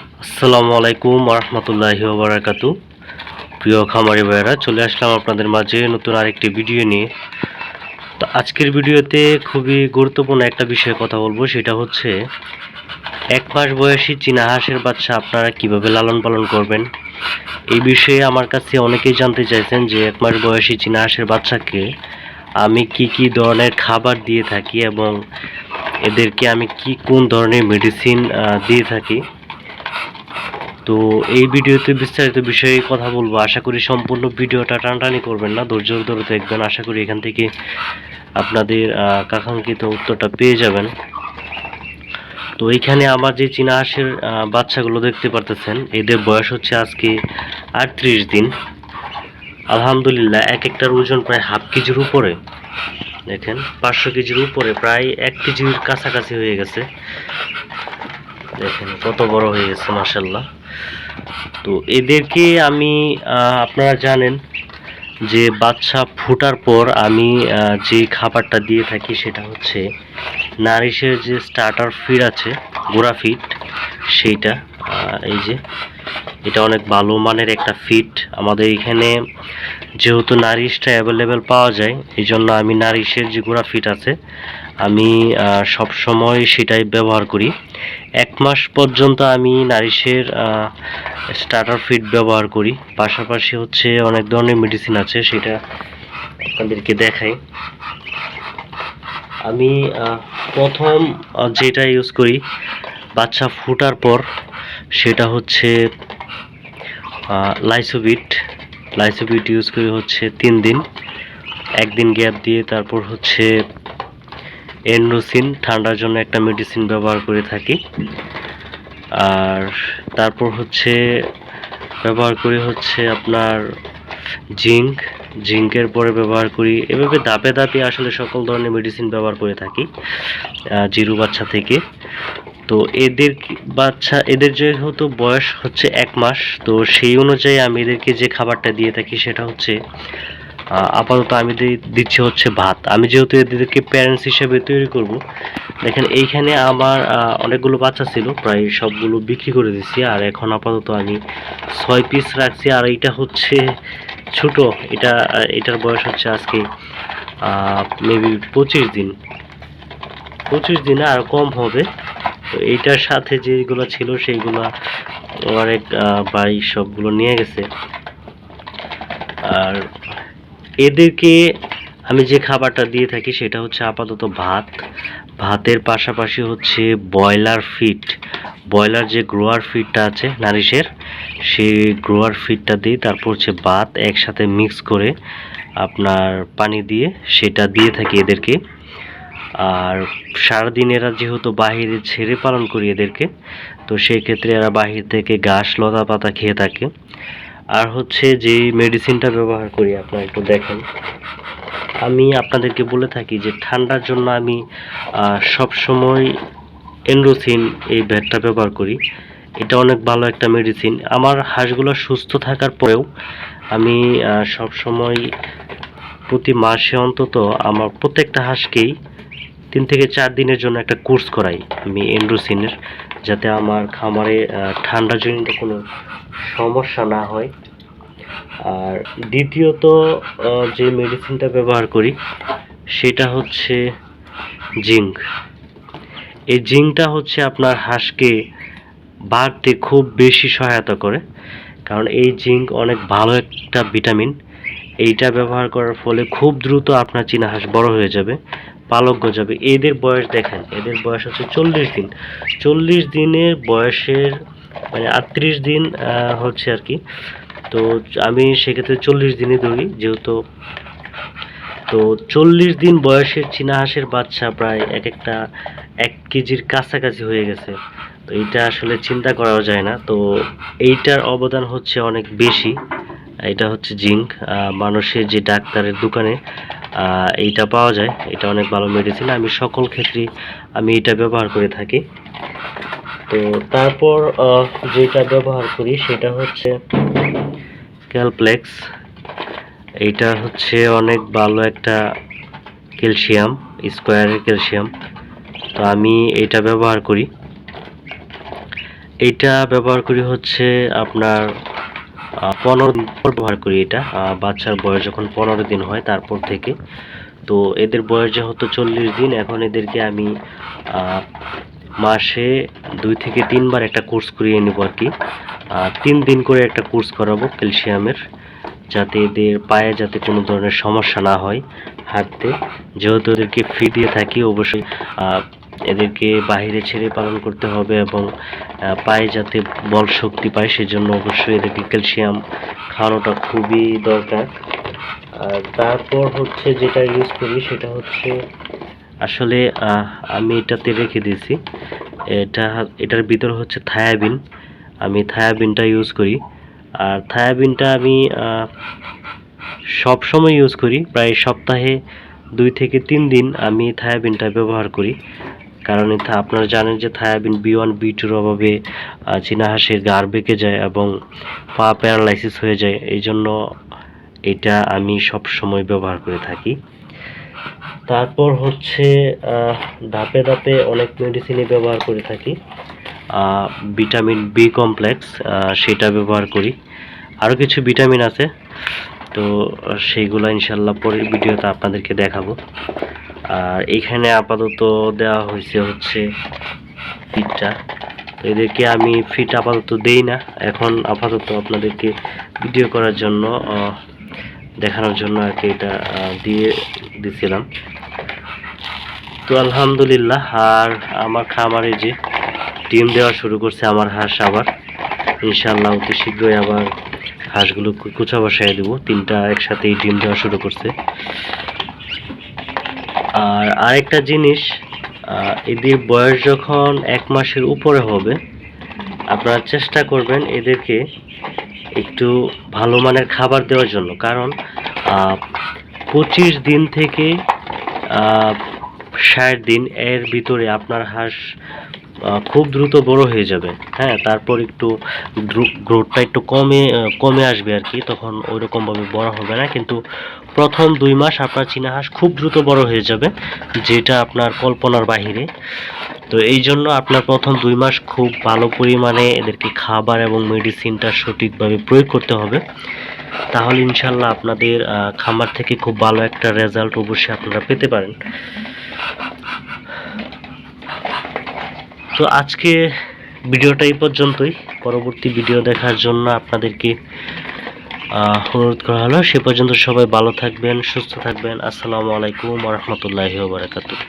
আসসালামু আলাইকুম রহমতুল্লাহি ওবরাকাতু প্রিয় খামারি ভাইয়েরা, চলে আসলাম আপনাদের মাঝে নতুন আরেকটি ভিডিও নিয়ে। তো আজকের ভিডিওতে খুবই গুরুত্বপূর্ণ একটা বিষয়ে কথা বলব, সেটা হচ্ছে এক মাস বয়সী চীনা হাঁসের বাচ্চা আপনারা কীভাবে লালন পালন করবেন? এই বিষয়ে আমার কাছে অনেকেই জানতে চাইছেন যে এক মাস বয়সী চীনা হাঁসের বাচ্চাকে আমি কি কি ধরনের খাবার দিয়ে থাকি এবং এদেরকে আমি কি কোন ধরনের মেডিসিন দিয়ে থাকি। তো এই ভিডিওতে বিস্তারিত বিষয়ে কথা বলব। আশা করি সম্পূর্ণ ভিডিওটা টানটানি করবেন না, ধৈর্য ধরে দেখবেন। আশা করি এখান থেকে আপনাদের কাঙ্ক্ষিত উত্তরটা পেয়ে যাবেন। তো এইখানে আমার যে চীনা হাঁসের বাচ্চাগুলো দেখতে পারতেছেন, এদের বয়স হচ্ছে আজকে আটত্রিশ দিন। আলহামদুলিল্লাহ, এক একটার ওজন প্রায় হাফ কেজির উপরে। দেখেন, পাঁচশো কেজির উপরে, প্রায় এক কেজির কাছাকাছি হয়ে গেছে। দেখেন, কত বড় হয়ে গেছে মাসাল্লাহ তো এদেরকে আমি আপনারা জানেন যে বাচ্চা ফোটার পর আমি যে খাবারটা দিয়ে থাকি সেটা হচ্ছে নারিশের যে স্টার্টার ফিড আছে, গোড়া ফিড সেইটা এই যে, এটা অনেক ভালো মানের একটা ফিড আমাদের এখানে যেহেতু নারিশটা অ্যাভেলেবেল পাওয়া যায়, এই জন্য আমি নারিশের যে গোড়া ফিট আছে আমি সব সময় সেটাই ব্যবহার করি। এক মাস পর্যন্ত আমি নারিশের স্টার্টার ফিড ব্যবহার করি। পাশাপাশি হচ্ছে অনেক ধরনের মেডিসিন আছে, সেটা আপনাদেরকে দেখাই। আমি প্রথম যেটা ইউজ করি, বাচ্চা ফোটার পর, সেটা হচ্ছে লাইসোবিট লাইসোবিট ইউজ করি হচ্ছে তিন দিন। একদিন গ্যাপ দিয়ে তারপর হচ্ছে এন্ডোসিন, ঠান্ডার জন্য একটা মেডিসিন ব্যবহার করে থাকি। আর তারপর হচ্ছে, ব্যবহার করি হচ্ছে আপনার জিঙ্ক। জিঙ্কের পরে ব্যবহার করি, এভাবে দাপে দাপে আসলে সকল ধরনের মেডিসিন ব্যবহার করে থাকি জিরু বাচ্চা থেকে। তো এদের বাচ্চা, এদের যেহেতু বয়স হচ্ছে এক মাস, তো সেই অনুযায়ী আমি এদেরকে যে খাবারটা দিয়ে থাকি সেটা হচ্ছে আপাতত আমি দিচ্ছি হচ্ছে ভাত। আমি যেহেতু এদেরকে প্যারেন্টস হিসেবে তৈরি করব, দেখেন এইখানে আমার অনেকগুলো বাচ্চা ছিল, প্রায় সবগুলো বিক্রি করে দিচ্ছি আর এখন আপাতত আমি ছয় পিস রাখছি, আর এইটা হচ্ছে ছোট, এটা এটার বয়স হচ্ছে আজকে মেবি পঁচিশ দিন। পঁচিশ দিনে আর কম হবে। তো এইটার সাথে যেগুলো ছিল সেইগুলো অনেক ভাই সবগুলো নিয়ে গেছে। আর এদেরকে আমি যে খাবারটা দিয়ে থাকি সেটা হচ্ছে আপাতত ভাত। ভাতের পাশাপাশি হচ্ছে ব্রয়লার ফিট। ব্রয়লার যে গ্রোয়ার ফিটটা আছে, নারিশের, সেই গ্রোয়ার ফিটটা দিই তারপর হচ্ছে ভাত একসাথে মিক্স করে আপনার পানি দিয়ে সেটা দিয়ে থাকি এদেরকে। আর সারাদিন এরা যেহেতু বাহিরে ছেড়ে পালন করি এদেরকে, তো সেই ক্ষেত্রে এরা বাহির থেকে ঘাস লতা পাতা খেয়ে থাকে। আর হচ্ছে যে মেডিসিনটা ব্যবহার করি, আপনারা একটু দেখেন। আমি আপনাদেরকে বলে থাকি যে, ঠান্ডার জন্য আমি সব সময় এন্ডোসিন এই ব্যাটটা ব্যবহার করি। এটা অনেক ভালো একটা মেডিসিন আমার হাঁসগুলো সুস্থ থাকার পরেও আমি সব সময় প্রতি মাসে অন্তত আমার প্রত্যেকটা হাঁসকেই তিন থেকে চার দিনের জন্য একটা কোর্স করাই আমি এন্ড্রোসিনের যাতে আমার খামারে ঠান্ডাজনিত কোনো সমস্যা না হয়। আর দ্বিতীয়ত যে মেডিসিনটা ব্যবহার করি, সেটা হচ্ছে জিঙ্ক। এই জিঙ্কটা হচ্ছে আপনার হাঁসকে বাড়তে খুব বেশি সহায়তা করে, কারণ এই জিঙ্ক অনেক ভালো একটা ভিটামিন। এইটা ব্যবহার করার ফলে খুব দ্রুত আপনার চীনা হাঁস বড় হয়ে যাবে পালক গজাবে এদের বয়স দেখেন, এদের বয়স হচ্ছে চল্লিশ দিন। চল্লিশ দিনের বয়সের মানে আটত্রিশ দিন হচ্ছে আর কি। তো আমি সেক্ষেত্রে চল্লিশ দিনই ধরি, যেহেতু তো চল্লিশ দিন বয়সের চীনা হাঁসের বাচ্চা প্রায় এক একটা এক কেজির কাছাকাছি হয়ে গেছে। তো এটা আসলে চিন্তা করাও যায় না। তো এইটার অবদান হচ্ছে অনেক বেশি। এটা হচ্ছে জিঙ্ক। মানুষের যে ডাক্তারের দোকানে এইটা পাওয়া যায়। এটা অনেক ভালো মেডিসিন আমি সকল ক্ষেত্রেই আমি এটা ব্যবহার করে থাকি। তো তারপর যেটা ব্যবহার করি সেটা হচ্ছে ক্যালপ্লেক্স এইটা হচ্ছে অনেক ভালো একটা ক্যালসিয়াম স্কোয়ারের ক্যালসিয়াম তো আমি এটা ব্যবহার করি। এইটা ব্যবহার করি হচ্ছে আপনার পনেরো দিন পর ব্যবহার করি এটা। বাচ্চার বয়স যখন পনেরো দিন হয় তারপর থেকে। তো এদের বয়স যেহেতু চল্লিশ দিন, এখন এদেরকে আমি মাসে দুই থেকে তিনবার একটা কোর্স করিয়ে নেব আর কি। তিন দিন করে একটা কোর্স করাবো ক্যালসিয়ামের, যাতে এদের পায়ে যাতে কোনো ধরনের সমস্যা না হয় হাঁটতে। যেহেতু এদেরকে ফি দিয়ে থাকি, অবশ্যই এদেরকে বাইরে ছেড়ে পালন করতে হবে এবং পায়ে যাতে বল শক্তি পায় সেজন্য অবশ্যই এদেরকে ক্যালসিয়াম খাওয়ানোটা খুবই দরকার। আর তারপর হচ্ছে যেটা ইউজ করি সেটা হচ্ছে, আসলে আমি এটাতে রেখে দিয়েছি। এটা, এটার ভিতর হচ্ছে থায়াবিন। আমি থায়াবিনটা ইউজ করি। আর থায়াবিনটা আমি সব সময় ইউজ করি। প্রায় সপ্তাহে দুই থেকে তিন দিন আমি থায়াবিনটা ব্যবহার করি। কারণ আপনারা জানেন যে থায়াবিন বি ওয়ান বি টুর অভাবে আহ, চীনা হাঁসের গাড় বেঁকে যায় এবং পা প্যারালাইসিস হয়ে যায়। এই জন্য এটা আমি সব সময় ব্যবহার করে থাকি। তারপর হচ্ছে ধাপে ধাপে অনেক মেডিসিনই ব্যবহার করে থাকি। ভিটামিন বি কমপ্লেক্স সেটা ব্যবহার করি। আরও কিছু ভিটামিন আছে। তো সেইগুলো ইনশাল্লাহ পরের ভিডিওতে আপনাদেরকে দেখাবো। আর এখানে আপাতত দেওয়া হয়েছে হচ্ছে ফিটটা। তো এদেরকে আমি ফিট আপাতত দেই না। এখন আপাতত আপনাদেরকে ভিডিও করার জন্য দেখানোর জন্য আর কি এটা দিয়ে দিছিলাম। তো আলহামদুলিল্লাহ, আর আমার খামারে যে ডিম দেওয়া শুরু করছে, আমার হাঁস আবার। ইনশাল্লাহ অতি শীঘ্রই আবার হাঁসগুলো কুচা বসায় দেবো। তিনটা একসাথেই ডিম দেওয়া শুরু করছে। আর আরেকটা জিনিস এদের বয়স যখন এক মাসের উপরে হবে, আপনারা চেষ্টা করবেন এদেরকে একটু ভালো মানের খাবার দেওয়ার জন্য। কারণ পঁচিশ দিন থেকে ষাট দিন এর ভিতরে আপনার হাঁস খুব দ্রুত বড় হয়ে যাবে। হ্যাঁ তারপর একটু গ্রোথটা একটু কমে কমে আসবে আর কি। তখন ওইরকমভাবে বড় হবে না। কিন্তু প্রথম দুই মাস আপনার চীনা হাঁস খুব দ্রুত বড় হয়ে যাবে, যেটা আপনার কল্পনার বাহিরে। তো এই জন্য আপনার প্রথম দুই মাস খুব ভালো পরিমাণে এদেরকে খাবার এবং মেডিসিনটা সঠিকভাবে প্রয়োগ করতে হবে। তাহলে ইনশাল্লাহ আপনাদের খামার থেকে খুব ভালো একটা রেজাল্ট অবশ্যই আপনারা পেতে পারেন। তো আজকে ভিডিওটা এই পর্যন্তই। পরবর্তী ভিডিও দেখার জন্য আপনাদেরকে অনুরোধ করা হলো সে পর্যন্ত সবাই ভালো থাকবেন সুস্থ থাকবেন। আসসালামু আলাইকুম রহমতুল্লাহি বারাকাতুহ।